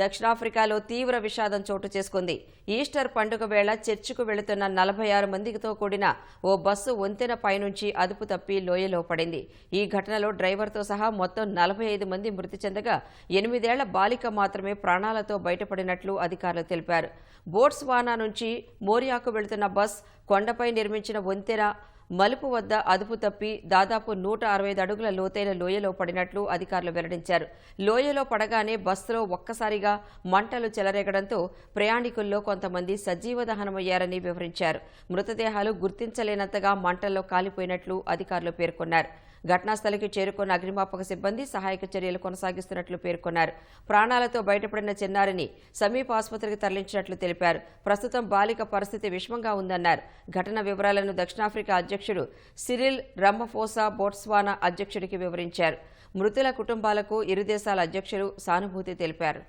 దక్షిణాఫ్రికాలో తీవ్ర విషాదం చోటు చేసుకుంది. ఈస్టర్ పండుగ వేళ చర్చికు వెళుతున్న నలభై ఆరు మందితో కూడిన ఓ బస్సు వంతెన పైనుంచి అదుపు తప్పి లోయలో పడింది. ఈ ఘటనలో డ్రైవర్తో సహా మొత్తం నలభై ఐదు మంది మృతి చెందగా ఎనిమిదేళ్ళ బాలిక మాత్రమే ప్రాణాలతో బయటపడినట్లు అధికారులు తెలిపారు. బోట్స్వానా నుంచి మోరియాకు వెళుతున్న బస్ కొండపై నిర్మించిన వంతెన మలుపు వద్ద అదుపు తప్పి దాదాపు నూట అరవై అడుగుల లోతైన లోయలో పడినట్లు అధికారులు వెల్లడించారు. లోయలో పడగానే బస్సులో ఒక్కసారిగా మంటలు చెలరేగడంతో ప్రయాణికుల్లో కొంతమంది సజీవ దహనమయ్యారని వివరించారు. మృతదేహాలు గుర్తించలేనంతగా మంటల్లో కాలిపోయినట్లు అధికారులు పేర్కొన్నారు. ఘటనాస్థలికి చేరుకున్న అగ్నిమాపక సిబ్బంది సహాయక చర్యలు కొనసాగిస్తున్నట్లు పేర్కొన్నారు. ప్రాణాలతో బయటపడిన చిన్నారిని సమీప ఆసుపత్రికి తరలించినట్లు తెలిపారు. ప్రస్తుతం బాలిక పరిస్థితి విషమంగా ఉందన్నారు. ఘటన వివరాలను దక్షిణాఫ్రికా అధ్యక్షుడు సిరిల్ రమ్మఫోసా బోట్స్వానా అధ్యక్షుడికి వివరించారు. మృతుల కుటుంబాలకు ఇరు దేశాల అధ్యక్షులు సానుభూతి తెలిపారు.